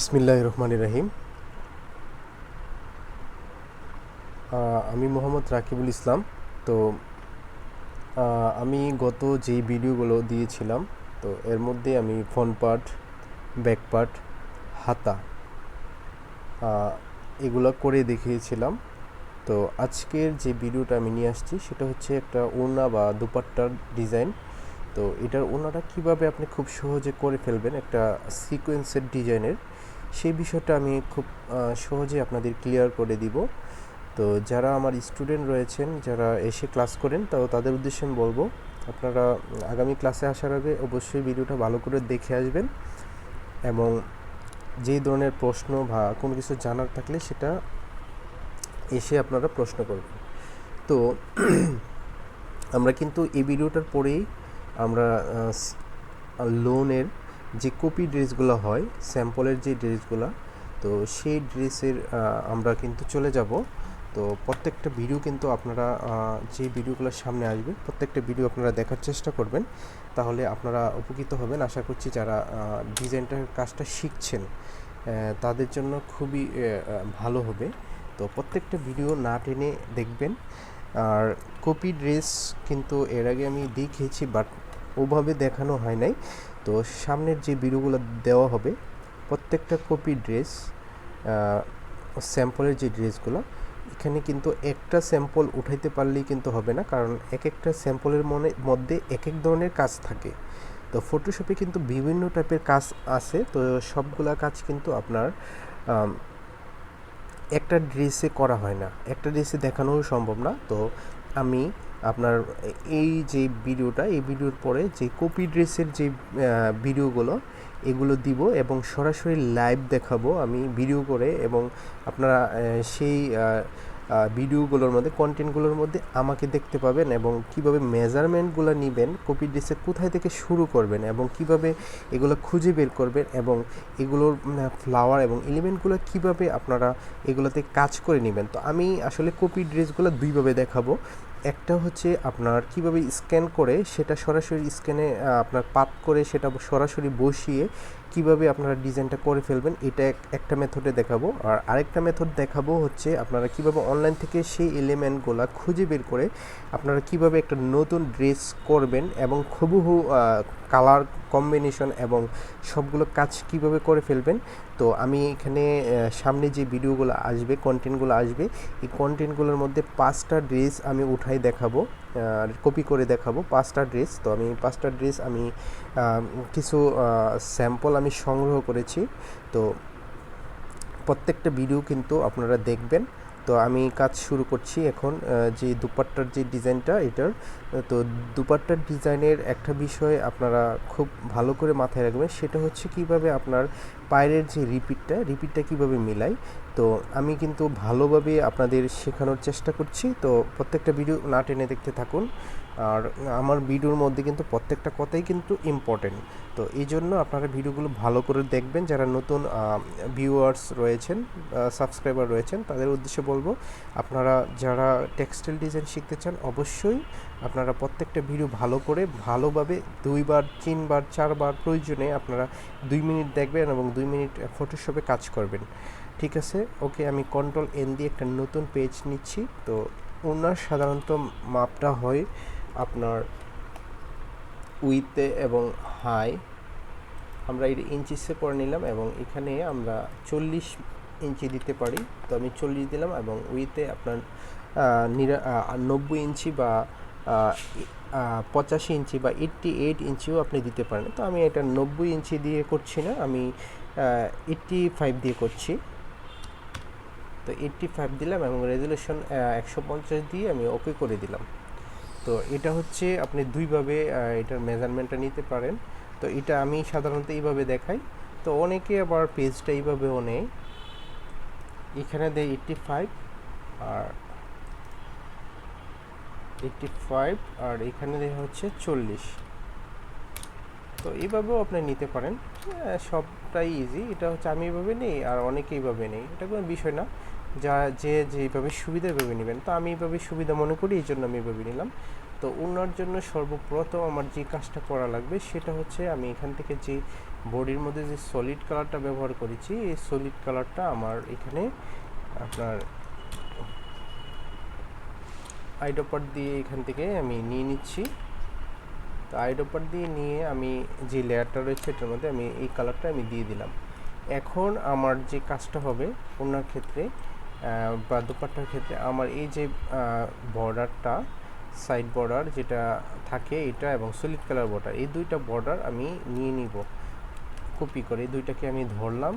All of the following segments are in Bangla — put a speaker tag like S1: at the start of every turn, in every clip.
S1: বিসমিল্লাহ রহমান রাহিম। আমি মোহাম্মদ রাকিবুল ইসলাম। তো আমি গত যেই ভিডিওগুলো দিয়েছিলাম, তো এর মধ্যে আমি ফ্রন্ট পার্ট, ব্যাক পার্ট, হাতা এগুলো করে দেখিয়েছিলাম। তো আজকের যে ভিডিওটা আমি নিয়ে আসছি, সেটা হচ্ছে একটা ওড়না বা দুপাট্টার ডিজাইন। তো এটার ওড়নাটা কীভাবে আপনি খুব সহজে করে ফেলবেন, একটা সিকোয়েন্সের ডিজাইনের? সেই বিষয়টা আমি খুব সহজে আপনাদের ক্লিয়ার করে দিব। তো যারা আমার স্টুডেন্ট রয়েছেন, যারা এসে ক্লাস করেন, তো তাদের উদ্দেশ্যে আমি বলব, আপনারা আগামী ক্লাসে আসার আগে অবশ্যই ভিডিওটা ভালো করে দেখে আসবেন এবং যেই ধরনের প্রশ্ন বা কোনো কিছু জানার থাকলে সেটা এসে আপনারা প্রশ্ন করবেন। তো আমরা কিন্তু এই ভিডিওটার পরেই আমরা লোনের যে কপি ড্রেসগুলো হয় স্যাম্পলের যে ড্রেসগুলো তো সেই ড্রেসের আমরা কিন্তু চলে যাব। তো প্রত্যেকটা ভিডিও কিন্তু আপনারা যে ভিডিওগুলো সামনে আসবে, প্রত্যেকটা ভিডিও আপনারা দেখার চেষ্টা করবেন। তাহলে আপনারা উপকৃত হবেন। আশা করছি যারা ডিজাইনটার কাজটা শিখছেন তাদের জন্য খুবই ভালো হবে। তো প্রত্যেকটা ভিডিও না টেনে দেখবেন। আর কপি ড্রেস কিন্তু এর আগে আমি দেখেছি বাট ওভাবে দেখানো হয় নাই। তো সামনের যে ভিডিওগুলো দেওয়া হবে, প্রত্যেকটা কপি ড্রেস স্যাম্পলের যে ড্রেসগুলো এখানে কিন্তু একটা স্যাম্পল উঠাইতে পারলেই কিন্তু হবে না। কারণ এক একটা স্যাম্পলের মনে, মধ্যে এক এক ধরনের কাজ থাকে। তো ফটোশপে কিন্তু বিভিন্ন টাইপের কাজ আছে। তো সবগুলা কাজ কিন্তু আপনার একটা ড্রেসে করা হয় না। একটা ড্রেসে দেখানোও সম্ভব না। তো আমি আপনার এই যে ভিডিওটা, এই ভিডিওর পরে যে কপি ড্রেসের যে ভিডিওগুলো, এগুলো দিব এবং সরাসরি লাইভ দেখাবো আমি ভিডিও করে এবং আপনারা সেই ভিডিওগুলোর মধ্যে কন্টেন্টগুলোর মধ্যে আমাকে দেখতে পাবেন এবং কীভাবে মেজারমেন্টগুলো নেবেন, কপি ড্রেসের কোথায় থেকে শুরু করবেন এবং কীভাবে এগুলো খুঁজে বের করবেন এবং এগুলোর ফ্লাওয়ার এবং এলিমেন্টগুলো কীভাবে আপনারা এগুলোতে কাজ করে নেবেন। তো আমি আসলে কপি ড্রেসগুলো দুইভাবে দেখাবো। একটা হচ্ছে আপনার কীভাবে স্ক্যান করে সেটা সরাসরি স্ক্যানে আপনার পাত করে সেটা সরাসরি বসিয়ে কীভাবে আপনারা ডিজাইনটা করে ফেলবেন, এটা একটা মেথডে দেখাবো। আর আরেকটা মেথড দেখাবো হচ্ছে আপনারা কীভাবে অনলাইন থেকে সেই এলিমেন্টগুলো খুঁজে বের করে আপনারা কীভাবে একটা নতুন ড্রেস করবেন এবং হুবহু কালার কম্বিনেশন এবং সবগুলো কাজ কীভাবে করে ফেলবেন। তো আমি এখানে সামনে যে ভিডিওগুলো আসবে কন্টেন্টগুলো আসবে, এই কন্টেন্টগুলোর মধ্যে পাঁচটা ড্রেস আমি উঠাই দেখাবো। কপি করে দেখাবো পাঁচটা ড্রেস তো আমি পাঁচটা ড্রেস আমি কিছু স্যাম্পল আমি সংগ্রহ করেছি। তো প্রত্যেকটা ভিডিও কিন্তু আপনারা দেখবেন। তো আমি কাজ শুরু করছি এখন যে দুপাট্টার যে ডিজাইনটা এটার, তো দুপাট্টার ডিজাইনের একটা বিষয় আপনারা খুব ভালো করে মাথায় রাখবেন, সেটা হচ্ছে কীভাবে আপনার পায়ের যে রিপিটটা রিপিটটা কীভাবে মিলাই, তো আমি কিন্তু ভালোভাবে আপনাদের শেখানোর চেষ্টা করছি, তো প্রত্যেকটা ভিডিও না টেনে দেখতে থাকুন, আর আমার ভিডিওর মধ্যে কিন্তু প্রত্যেকটা কথাই কিন্তু ইম্পর্টেন্ট তো এই জন্য আপনারা ভিডিওগুলো ভালো করে দেখবেন। যারা নতুন ভিউয়ার্স রয়েছেন সাবস্ক্রাইবার রয়েছেন, তাদের উদ্দেশ্যে বলব, আপনারা যারা টেক্সটাইল ডিজাইন শিখতে চান, অবশ্যই আপনারা প্রত্যেকটা ভিডিও ভালো করে, ভালোভাবে দুইবার, তিনবার, চারবার প্রয়োজনে আপনারা দুই মিনিট দেখবেন এবং দুই মিনিট ফটোশপে কাজ করবেন। ঠিক আছে? ওকে, আমি কন্ট্রোল এন দিয়ে একটা নতুন পেজ নিচ্ছি। তো ওনার সাধারণত মাপটা হয় আপনার উইতে এবং হাই, আমরা এটা ইঞ্চিসে পরে নিলাম এবং এখানে আমরা চল্লিশ ইঞ্চি দিতে পারি। তো আমি চল্লিশ দিলাম এবং উইতে আপনার নিরা নব্বই ইঞ্চি বা পঁচাশি ইঞ্চি বা এইট্টি এইট ইঞ্চিও আপনি দিতে পারেন। তো আমি এটা নব্বই ইঞ্চি দিয়ে করছি না, আমি এইট্টি ফাইভ দিয়ে করছি। তো এইট্টি ফাইভ দিলাম এবং রেজুলেশন একশো পঞ্চাশ দিয়ে আমি ওকে করে দিলাম। তো এটা হচ্ছে আপনি দুইভাবে এটার মেজারমেন্টটা নিতে পারেন। তো এটা আমি সাধারণত এইভাবে দেখাই। তো অনেকে আবার পেজটা এইভাবেও নেয়। এখানে দেয় এইট্টি ফাইভ আর এইট্টি ফাইভ আর এখানে দেয় হচ্ছে চল্লিশ। তো এইভাবেও আপনি নিতে পারেন। সবটাই ইজি এটা হচ্ছে আমি এইভাবে নেই আর অনেকে এইভাবে নেই। এটা কোনো বিষয় না। যা, যে যেভাবে সুবিধা এভাবে নেবেন, তো আমি এইভাবে সুবিধা মনে করি, এই জন্য আমি এইভাবে নিলাম। তো ওনার জন্য সর্বপ্রথম আমার যে কাজটা করা লাগবে, সেটা হচ্ছে আমি এখান থেকে যে বডির মধ্যে যে সলিড কালারটা ব্যবহার করেছি, এই সলিড কালারটা আমার এখানে আপনার আইডোপার দিয়ে এখান থেকে আমি নিয়ে নিচ্ছি। তো আইডোপার দিয়ে নিয়ে আমি যে লেয়ারটা রয়েছে, এটার মধ্যে আমি এই কালারটা আমি দিয়ে দিলাম। এখন আমার যে কাজটা হবে, ওনার ক্ষেত্রে বা দুপাট্টার ক্ষেত্রে আমার এই যে বর্ডারটা সাইড বর্ডার যেটা থাকে এটা এবং সলিড কালার বর্ডার এই দুইটা বর্ডার আমি নিয়ে নিব। কপি করে এই দুইটাকে আমি ধরলাম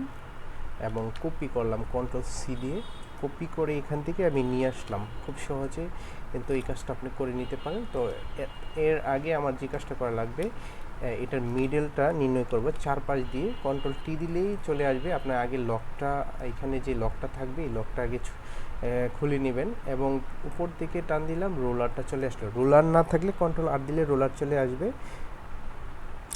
S1: এবং কপি করলাম কন্ট্রোল সি দিয়ে কপি করে এখান থেকে আমি নিয়ে আসলাম। খুব সহজে কিন্তু এই কাজটা আপনি করে নিতে পারেন। তো এর আগে আমার যে কাজটা করা লাগবে এটার মিডলটা নির্ণয় করব। চারপাশ দিয়ে কন্ট্রোল টি দিলেই চলে আসবে। আপনার আগে লকটা এখানে যে লকটা থাকবে, এই লকটা আগে খুলে নেবেন এবং উপর দিকে টান দিলাম রোলারটা চলে আসলো। রোলার না থাকলে কন্ট্রোল আর দিলে রোলার চলে আসবে।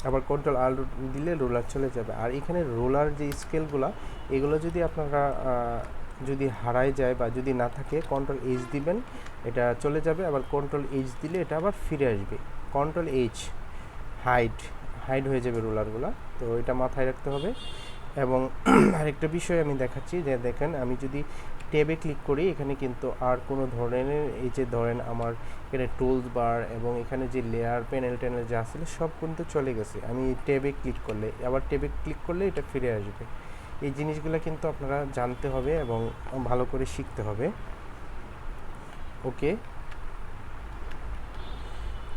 S1: আবার কন্ট্রোল আর দিলে রোলার চলে যাবে। আর এখানে রোলার যে স্কেলগুলো এগুলো যদি আপনারা যদি হারায় যায় বা যদি না থাকে কন্ট্রোল এইচ দিবেন, এটা চলে যাবে। আবার কন্ট্রোল এইচ দিলে এটা আবার ফিরে আসবে। কন্ট্রোল এইচ হাইড হাইড হয়ে যাবে রোলারগুলো তো এটা মাথায় রাখতে হবে। এবং আরেকটা বিষয় আমি দেখাচ্ছি যে দেখেন, আমি যদি ট্যাবে ক্লিক করি, এখানে কিন্তু আর কোনো ধরনের এই যে ধরেন আমার এখানে টুলস বার এবং এখানে যে লেয়ার প্যানেল ট্যানেল যা আসলে সব কিন্তু চলে গেছে। আমি ট্যাবে ক্লিক করলে, আবার ট্যাবে ক্লিক করলে এটা ফিরে আসবে। এই জিনিসগুলো কিন্তু আপনারা জানতে হবে এবং ভালো করে শিখতে হবে। ওকে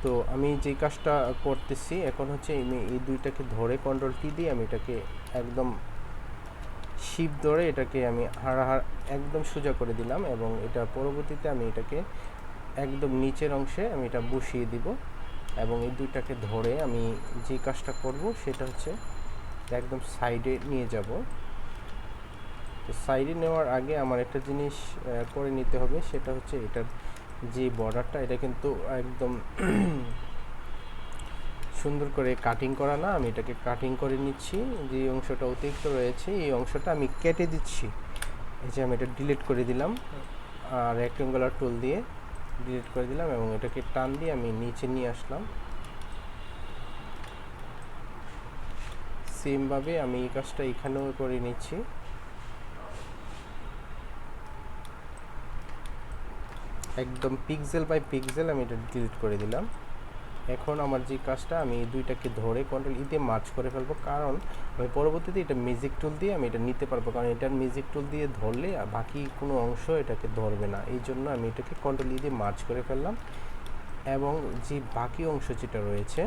S1: তো আমি যে কাজটা করতেছি, এখন হচ্ছে আমি এই দুইটাকে ধরে কন্ট্রোল টি দিয়ে আমি এটাকে একদম শিপ ধরে এটাকে আমি হাড়াহাড় একদম সোজা করে দিলাম এবং এটা পরবর্তীতে আমি এটাকে একদম নিচের অংশে আমি এটা বসিয়ে দিব এবং এই দুইটাকে ধরে আমি যে কাজটা করব সেটা হচ্ছে একদম সাইডে নিয়ে যাব। তো সাইডে নেওয়ার আগে আমার একটা জিনিস করে নিতে হবে, সেটা হচ্ছে এটার যে বর্ডারটা এটা কিন্তু একদম সুন্দর করে কাটিং করা না, আমি এটাকে কাটিং করে নিচ্ছি। যে অংশটা অতিরিক্ত রয়েছে, এই অংশটা আমি কেটে দিচ্ছি। এই যে আমি এটা ডিলিট করে দিলাম। আর রেক্টেঙ্গুলার টুল দিয়ে ডিলিট করে দিলাম এবং এটাকে টান দিয়ে আমি নিচে নিয়ে আসলাম। সেমভাবে আমি এই কাজটা এখানেও করে নিচ্ছি। একদম পিক্সেল বাই পিক্সেল আমি এটা ডিলিট করে দিলাম। এখন আমার যে কাজটা, আমি দুইটাকে ধরে কন্ট্রোল ই দিয়ে মার্চ করে ফেলব। কারণ আমি পরবর্তীতে এটা মিউজিক টুল দিয়ে আমি এটা নিতে পারব। কারণ এটার মিউজিক টুল দিয়ে ধরলে আর বাকি কোনো অংশ এটাকে ধরবে না। এই জন্য আমি এটাকে কন্ট্রোল ই দিয়ে মার্চ করে ফেললাম। এবং যে বাকি অংশ যেটা রয়েছে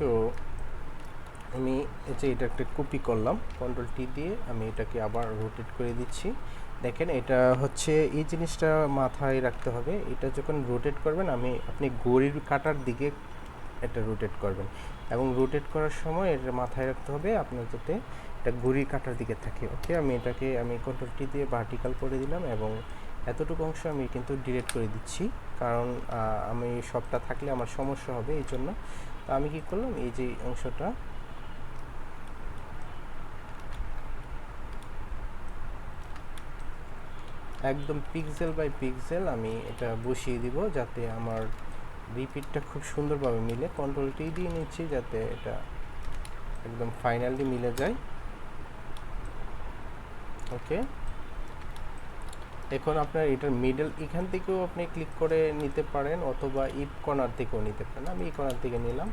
S1: তো আমি এই যে এটা একটা কপি করলাম। কন্ট্রোল টি দিয়ে আমি এটাকে আবার রোটেট করে দিচ্ছি। দেখেন এটা হচ্ছে, এই জিনিসটা মাথায় রাখতে হবে। এটা যখন রোটেট করবেন, আমি, আপনি গড়ির কাটার দিকে এটা রোটেট করবেন। এবং রোটেট করার সময় এটা মাথায় রাখতে হবে আপনার যাতে এটা ঘড়ির কাটার দিকে থাকে। ওকে আমি এটাকে, আমি কন্ট্রোল টি দিয়ে ভার্টিক্যাল করে দিলাম এবং এতটুকু অংশ আমি কিন্তু ডিলেট করে দিচ্ছি। কারণ আমি সবটা থাকলে আমার সমস্যা হবে, এই জন্য। তো আমি কি করলাম, এই যে অংশটা একদম পিক্সেল বাই পিক্সেল আমি এটা বসিয়ে দিব যাতে আমার রিপিটটা খুব সুন্দরভাবে মিলে। কন্ট্রোল টি দিয়ে নিচ্ছি যাতে এটা একদম ফাইনালি মিলে যায়। ওকে এখন আপনার এটার মিডল এখান থেকেও আপনি ক্লিক করে নিতে পারেন অথবা ইপ কর্নার থেকেও নিতে পারেন। আমি এই কর্নার থেকে নিলাম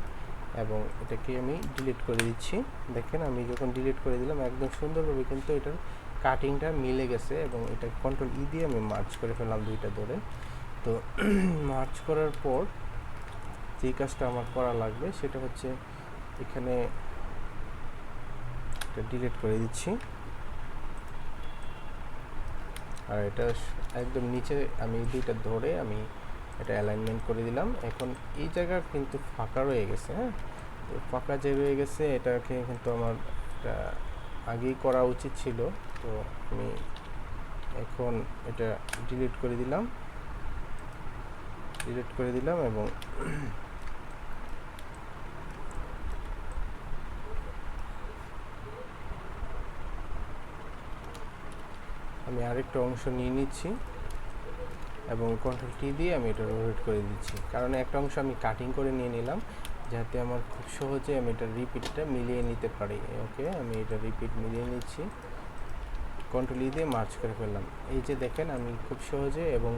S1: এবং এটাকে আমি ডিলিট করে দিচ্ছি। দেখেন আমি যখন ডিলিট করে দিলাম, একদম সুন্দরভাবে কিন্তু এটার কাটিংটা মিলে গেছে এবং এটা কন্ট্রোল ই দিয়ে আমি মার্চ করে ফেললাম দুইটা ধরে। তো মার্চ করার পর যে কাজটা আমার করা লাগবে সেটা হচ্ছে এখানে এটা ডিলিট করে দিচ্ছি। আর এটা একদম নিচে আমি দুইটা ধরে আমি এটা অ্যালাইনমেন্ট করে দিলাম। এখন এই জায়গা কিন্তু ফাঁকা রয়ে গেছে হ্যাঁ? ফাঁকা যে রয়ে গেছে, এটাকে কিন্তু আমার আগেই করা উচিত ছিল। তো আমি এখন এটা ডিলিট করে দিলাম। ডিলিট করে দিলাম এবং আমি আরেকটা অংশ নিয়ে নিচ্ছি এবং কন্ট্রোল টি দিয়ে আমি এটা রোটেট করে দিচ্ছি। কারণ একটা অংশ আমি কাটিং করে নিয়ে নিলাম। যাতে আমার খুব সহজে আমি এটা রিপিটটা মিলিয়ে নিতে পারি। ওকে আমি এটা রিপিট মিলিয়ে নিচ্ছি। কন্ট্রোল ই দিয়ে মার্চ করে ফেললাম। এই যে দেখেন, আমি খুব সহজে এবং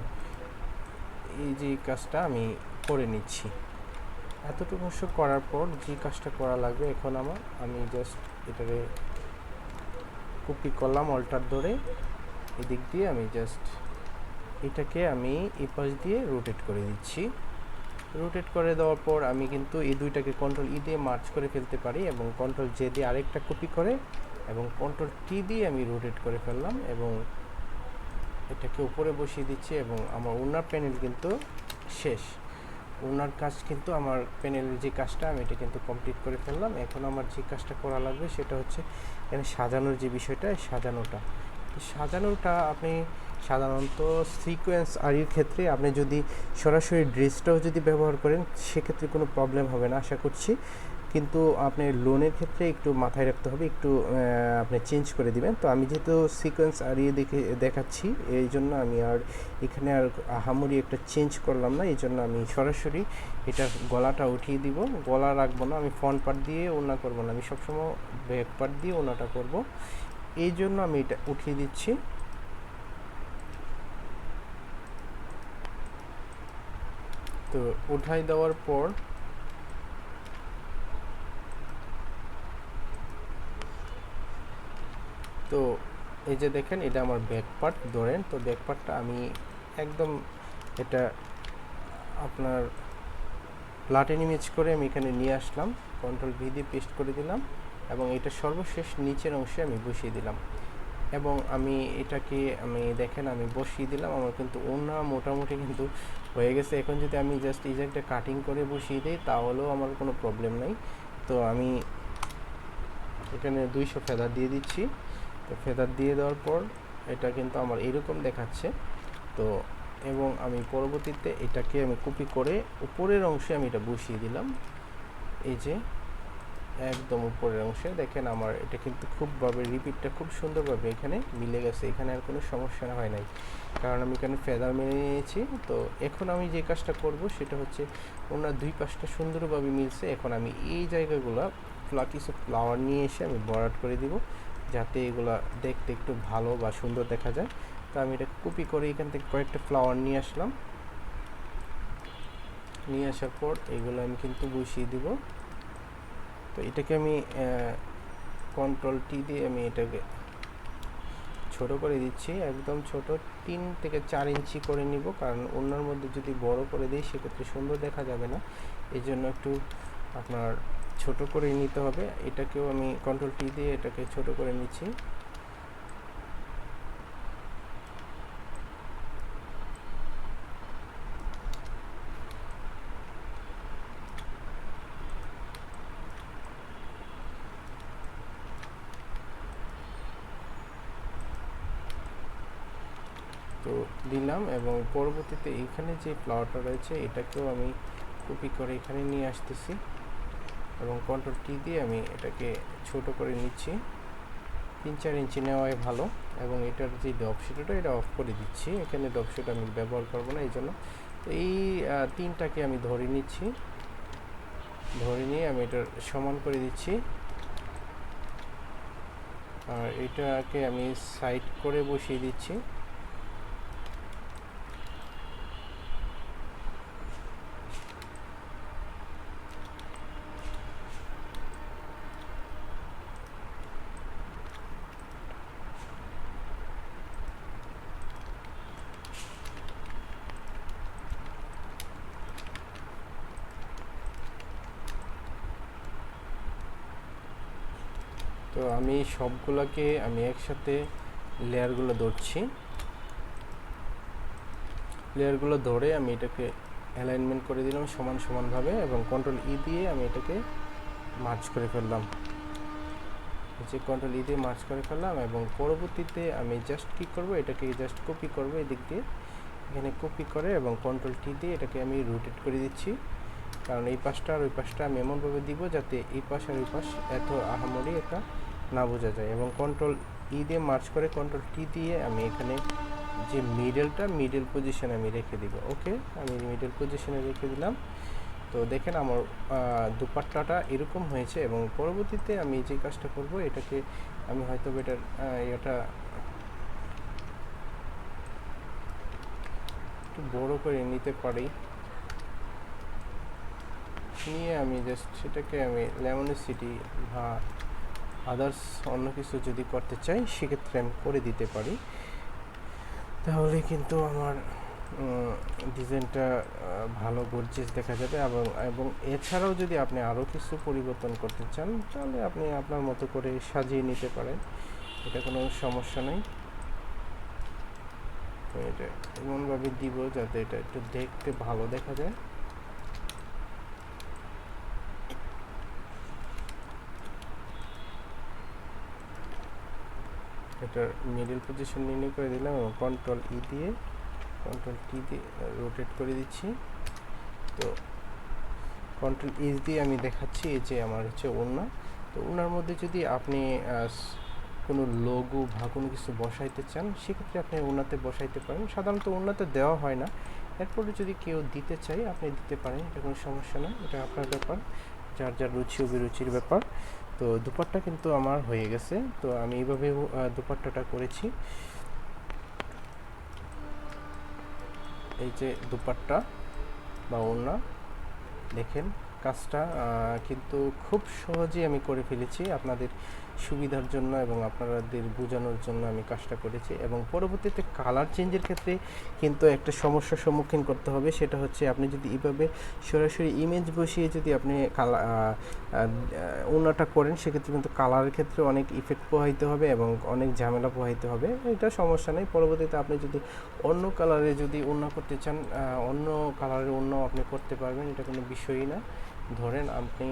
S1: এই যে কাজটা আমি করে নিচ্ছি। এতটুকু অংশ করার পর যে কাজটা করা লাগবে, এখন আমার, আমি জাস্ট এটারে কপি করলাম অল্টার ধরে এদিক দিয়ে আমি জাস্ট এটাকে আমি এই পাশ দিয়ে রোটেট করে দিচ্ছি। রোটেট করে দেওয়ার পর আমি কিন্তু এই দুইটাকে কন্ট্রোল ই দিয়ে মার্চ করে ফেলতে পারি এবং কন্ট্রোল জে দিয়ে আরেকটা কপি করে এবং কন্ট্রোল টি দিয়ে আমি রোটেট করে ফেললাম এবং এটাকে উপরে বসিয়ে দিচ্ছি এবং আমার ওনার প্যানেল কিন্তু শেষ। ওনার কাজ কিন্তু আমার প্যানেলের যে কাজটা, আমি এটা কিন্তু কমপ্লিট করে ফেললাম। এখন আমার যে কাজটা করা লাগবে সেটা হচ্ছে এখানে সাজানোর যে বিষয়টা সাজানোটা। সাজানোটা আপনি সাধারণত সিকোয়েন্স আরির ক্ষেত্রে আপনি যদি সরাসরি ড্রেসটাও যদি ব্যবহার করেন, সেক্ষেত্রে কোনো প্রবলেম হবে না, আশা করছি। কিন্তু আপনি লোনের ক্ষেত্রে একটু মাথায় রাখতে হবে, একটু আপনি চেঞ্জ করে দিবেন। তো আমি যেহেতু সিকোয়েন্স আরিয়ে দেখে, দেখাচ্ছি, এই জন্য আমি আর এখানে আর আহামরি একটা চেঞ্জ করলাম না, এই জন্য আমি সরাসরি এটা গলাটা উঠিয়ে দিব। গলা রাখব না, আমি ফ্রন্ট পার্ট দিয়ে ওনা করব না, আমি সবসময় ব্যাক পার্ট দিয়ে ওনাটা করব। এই জন্য আমি এটা উঠিয়ে দিচ্ছি। তো উঠাই দেওয়ার পর তো এই যে দেখেন, এটা আমার ব্যাক পার্ট ধরেন, তো ব্যাক পার্টটা আমি একদম এটা আপনার প্লাটেন ইমেজ করে আমি এখানে নিয়ে আসলাম কন্ট্রোল ভি দিয়ে পেস্ট করে দিলাম এবং এটা সর্বশেষ নিচের অংশে আমি বসিয়ে দিলাম। এবং আমি এটাকে, আমি দেখেন, আমি বসিয়ে দিলাম। আমার কিন্তু অন্য মোটামুটি কিন্তু হয়ে গেছে। এখন যদি আমি জাস্ট একটা কাটিং করে বসিয়ে দিই, তাহলেও আমার কোনো প্রবলেম নাই। তো আমি এখানে দুইশো ফেদার দিয়ে দিচ্ছি। তো ফেদার দিয়ে দেওয়ার পর এটা কিন্তু আমার এরকম দেখাচ্ছে। তো এবং আমি পরবর্তীতে এটাকে আমি কপি করে উপরের অংশে আমি এটা বসিয়ে দিলাম। এই যে একদম উপরের অংশে। দেখেন আমার, এটা কিন্তু খুবভাবে, রিপিটটা খুব সুন্দরভাবে এখানে মিলে গেছে। এখানে আর কোনো সমস্যা হয় নাই। কারণ আমি এখানে ফেদার মেনে নিয়েছি। তো এখন আমি যে কাজটা করব সেটা হচ্ছে, ওনার দুই পাশটা সুন্দরভাবে মিলছে। এখন আমি এই জায়গাগুলো কিছু ফ্লাওয়ার নিয়ে এসে আমি বরাট করে দিব, যাতে এগুলা দেখতে একটু ভালো বা সুন্দর দেখা যায়। তো আমি এটা কপি করে এখান থেকে কয়েকটা ফ্লাওয়ার নিয়ে আসলাম। নিয়ে আসার পর এগুলো আমি কিন্তু বসিয়ে দিব। তো এটাকে আমি কন্ট্রোল টি দিয়ে আমি এটাকে ছোট করে দিচ্ছি। একদম ছোট, তিন থেকে চার ইঞ্চি করে নিব। কারণ অন্যর মধ্যে যদি বড় করে দিই, সেক্ষেত্রে সুন্দর দেখা যাবে না। এই জন্য একটু আপনার ছোট করে নিতে হবে। এটাকেও আমি কন্ট্রোল টি দিয়ে এটাকে ছোট করে নিচ্ছি। তো দিলাম এবং পরবর্তীতে এখানে যে ফ্লাওয়ারটা রয়েছে, এটাকেও আমি কপি করে এখানে নিয়ে আসতেছি এবং কন্ট্রোল টি দিয়ে আমি এটাকে ছোট করে নিচ্ছি। তিন চার ইঞ্চি নেওয়াই ভালো এবং এটার যে ডপশিটটা এটা অফ করে দিচ্ছি। এখানে ডপশিট আমি ব্যবহার করব না এই জন্য তো এই তিনটাকে আমি ধরে নিচ্ছি। ধরে নিয়ে আমি এটার সমান করে দিচ্ছি। আর এটাকে আমি সাইড করে বসিয়ে দিচ্ছি। আমি সবগুলোকে আমি একসাথে লেয়ারগুলো ধরছি। লেয়ারগুলো ধরে আমি এটাকে অ্যালাইনমেন্ট করে দিলাম সমান সমানভাবে এবং কন্ট্রোল ই দিয়ে আমি এটাকে মার্চ করে ফেললাম। যে কন্ট্রোল ই দিয়ে মার্চ করে ফেললাম এবং পরবর্তীতে আমি জাস্ট কী করব, এটাকে জাস্ট কপি করব এদিক দিয়ে। এখানে কপি করে এবং কন্ট্রোল টি দিয়ে এটাকে আমি রোটেট করে দিচ্ছি। কারণ এই পাশটা আর ওই পাশটা আমি এমনভাবে দিব যাতে এই পাশ আর ওই পাশ এত আহামরি একটা না বোঝা যায় এবং কন্ট্রোল ই দিয়ে মার্চ করে কন্ট্রোল টি দিয়ে আমি এখানে যে মিডলটা মিডল পজিশনে আমি রেখে দিব। ওকে আমি মিডল পজিশনে রেখে দিলাম। তো দেখেন আমার দুপাট্টাটা এরকম হয়েছে এবং পরবর্তীতে আমি যে কাজটা করব, এটাকে আমি হয়তো বা এটার এটা একটু বড় করে নিতে পারি। নিয়ে আমি জাস্ট সেটাকে আমি লেমন সিটি বা আদার্স অন্য কিছু যদি করতে চাই, সেক্ষেত্রে আমি করে দিতে পারি। তাহলে কিন্তু আমার ডিজাইনটা ভালো গর্জিয়াস দেখা যাবে এবং এবং এছাড়াও যদি আপনি আরও কিছু পরিবর্তন করতে চান, তাহলে আপনি আপনার মতো করে সাজিয়ে নিতে পারেন। এটা কোনো সমস্যা নেই। এটা এমনভাবে দিব যাতে এটা একটু দেখতে ভালো দেখা যায়। এটার মিডল পজিশন নির্ণয় করে দিলাম এবং কন্ট্রোল ই দিয়ে কন্ট্রোল টি দিয়ে রোটেট করে দিচ্ছি। তো কন্ট্রোল ইজ দিয়ে আমি দেখাচ্ছি, এই যে আমার হচ্ছে ওড়না। তো ওনার মধ্যে যদি আপনি কোনো লোগো বা কোনো কিছু বসাইতে চান, সেক্ষেত্রে আপনি ওনাতে বসাইতে পারেন। সাধারণত ওনাতে দেওয়া হয় না। এরপরে যদি কেউ দিতে চাই আপনি দিতে পারেন, এটা কোনো সমস্যা না। এটা আপনার ব্যাপার, যার যার রুচি অভিরুচির ব্যাপার। তো দুপাট্টা কিন্তু আমার হয়ে গেছে। তো আমি এইভাবে দুপাট্টাটা করেছি। এই যে দুপাট্টা বা ওড়না, দেখেন, কাজটা কিন্তু খুব সহজেই আমি করে ফেলেছি। আপনাদের সুবিধার জন্য এবং আপনাদের বোঝানোর জন্য আমি কাজটা করেছি এবং পরবর্তীতে কালার চেঞ্জের ক্ষেত্রে কিন্তু একটা সমস্যার সম্মুখীন করতে হবে, সেটা হচ্ছে আপনি যদি এভাবে সরাসরি ইমেজ বসিয়ে যদি আপনি কালা ওনাটা করেন, সেক্ষেত্রে কিন্তু কালারের ক্ষেত্রে অনেক ইফেক্ট পোহাইতে হবে এবং অনেক ঝামেলা পোহাইতে হবে। এটা সমস্যা নেই। পরবর্তীতে আপনি যদি অন্য কালারে যদি ওড়না করতে চান অন্য কালারের অন্য আপনি করতে পারবেন, এটা কোনো বিষয়ই না। ধরেন আপনি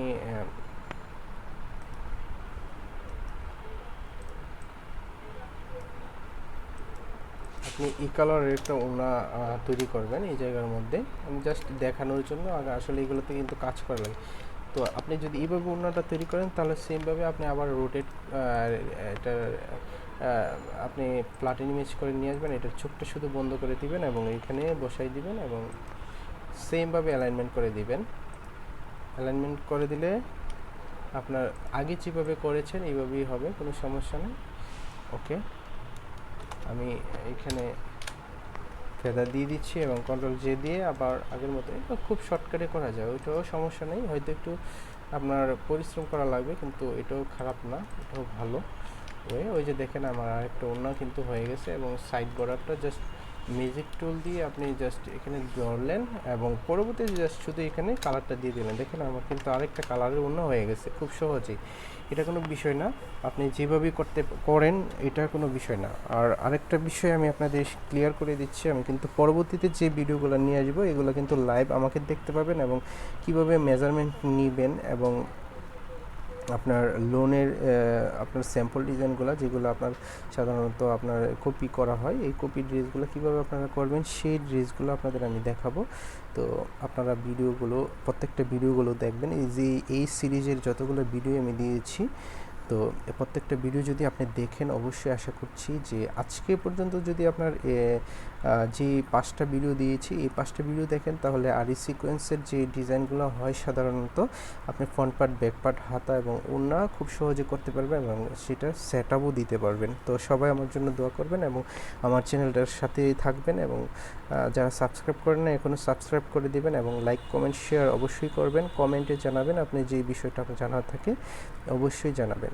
S1: আপনি ই কালারের একটা ওড়না তৈরি করবেন এই জায়গার মধ্যে। আমি জাস্ট দেখানোর জন্য আগে আসলে এগুলোতে কিন্তু কাজ করা লাগে তো আপনি যদি এইভাবে ওড়নাটা তৈরি করেন, তাহলে সেমভাবে আপনি আবার রোটেট এটা আপনি প্লাটিন ইমেজ করে নিয়ে আসবেন। এটা চোখটা শুধু বন্ধ করে দিবেন এবং এইখানে বসাই দিবেন এবং সেমভাবে অ্যালাইনমেন্ট করে দিবেন। অ্যালাইনমেন্ট করে দিলে আপনার আগে যেভাবে করেছেন, এইভাবেই হবে, কোনো সমস্যা নেই। ওকে আমি এখানে ফেদার দিয়ে দিচ্ছি এবং কন্ট্রোল জে দিয়ে আবার আগের মতো এটা খুব শর্টকাটে করা যায়, ওইটাও সমস্যা নেই। হয়তো একটু আপনার পরিশ্রম করা লাগবে, কিন্তু এটাও খারাপ না, এটাও ভালো। ওই ওই যে দেখেন আমার আরেকটা অন্য কিন্তু হয়ে গেছে এবং সাইড বর্ডারটা জাস্ট মিউজিক টুল দিয়ে আপনি জাস্ট এখানে ধরলেন এবং পরবর্তীতে জাস্ট শুধু এখানে কালারটা দিয়ে দিলেন। দেখেন, আমার কিন্তু আরেকটা কালারের অন্য হয়ে গেছে খুব সহজেই। এটা কোনো বিষয় না। আপনি যেভাবেই করতে করেন, এটা কোনো বিষয় না। আর আরেকটা বিষয় আমি আপনাদের ক্লিয়ার করে দিচ্ছি, আমি কিন্তু পরবর্তীতে যে ভিডিওগুলো নিয়ে আসব, এগুলো কিন্তু লাইভ আমাকে দেখতে পাবেন এবং কীভাবে মেজারমেন্ট নেবেন এবং আপনার লোনের আপনার স্যাম্পল ডিজাইনগুলো যেগুলো আপনার সাধারণত আপনার কপি করা হয়, এই কপি ড্রেসগুলো কীভাবে আপনারা করবেন, সেই ড্রেসগুলো আপনাদের আমি দেখাবো। তো আপনারা ভিডিওগুলো প্রত্যেকটা ভিডিওগুলো দেখবেন। এই যে এই সিরিজের যতগুলো ভিডিও আমি দিয়েছি তো প্রত্যেকটা ভিডিও যদি আপনি দেখেন, অবশ্যই আশা করছি যে আজকে পর্যন্ত যদি আপনার যে পাঁচটা ভিডিও দিয়েছি, এই পাঁচটা ভিডিও দেখেন, তাহলে আরি সিকোয়েন্সের যে ডিজাইনগুলো হয় সাধারণত, আপনি ফ্রন্ট পার্ট ব্যাক পার্ট হাতা এবং ওড়না খুব সহজে করতে পারবেন এবং সেটা সেট আপও দিতে পারবেন। তো সবাই আমার জন্য দোয়া করবেন এবং আমার চ্যানেলটার সাথে থাকবেন এবং যারা সাবস্ক্রাইব করেন না এখনও সাবস্ক্রাইব করে দিবেন এবং লাইক কমেন্ট শেয়ার অবশ্যই করবেন। কমেন্টে জানাবেন আপনি যে বিষয়টা আপনার জানার থাকে, অবশ্যই জানাবেন।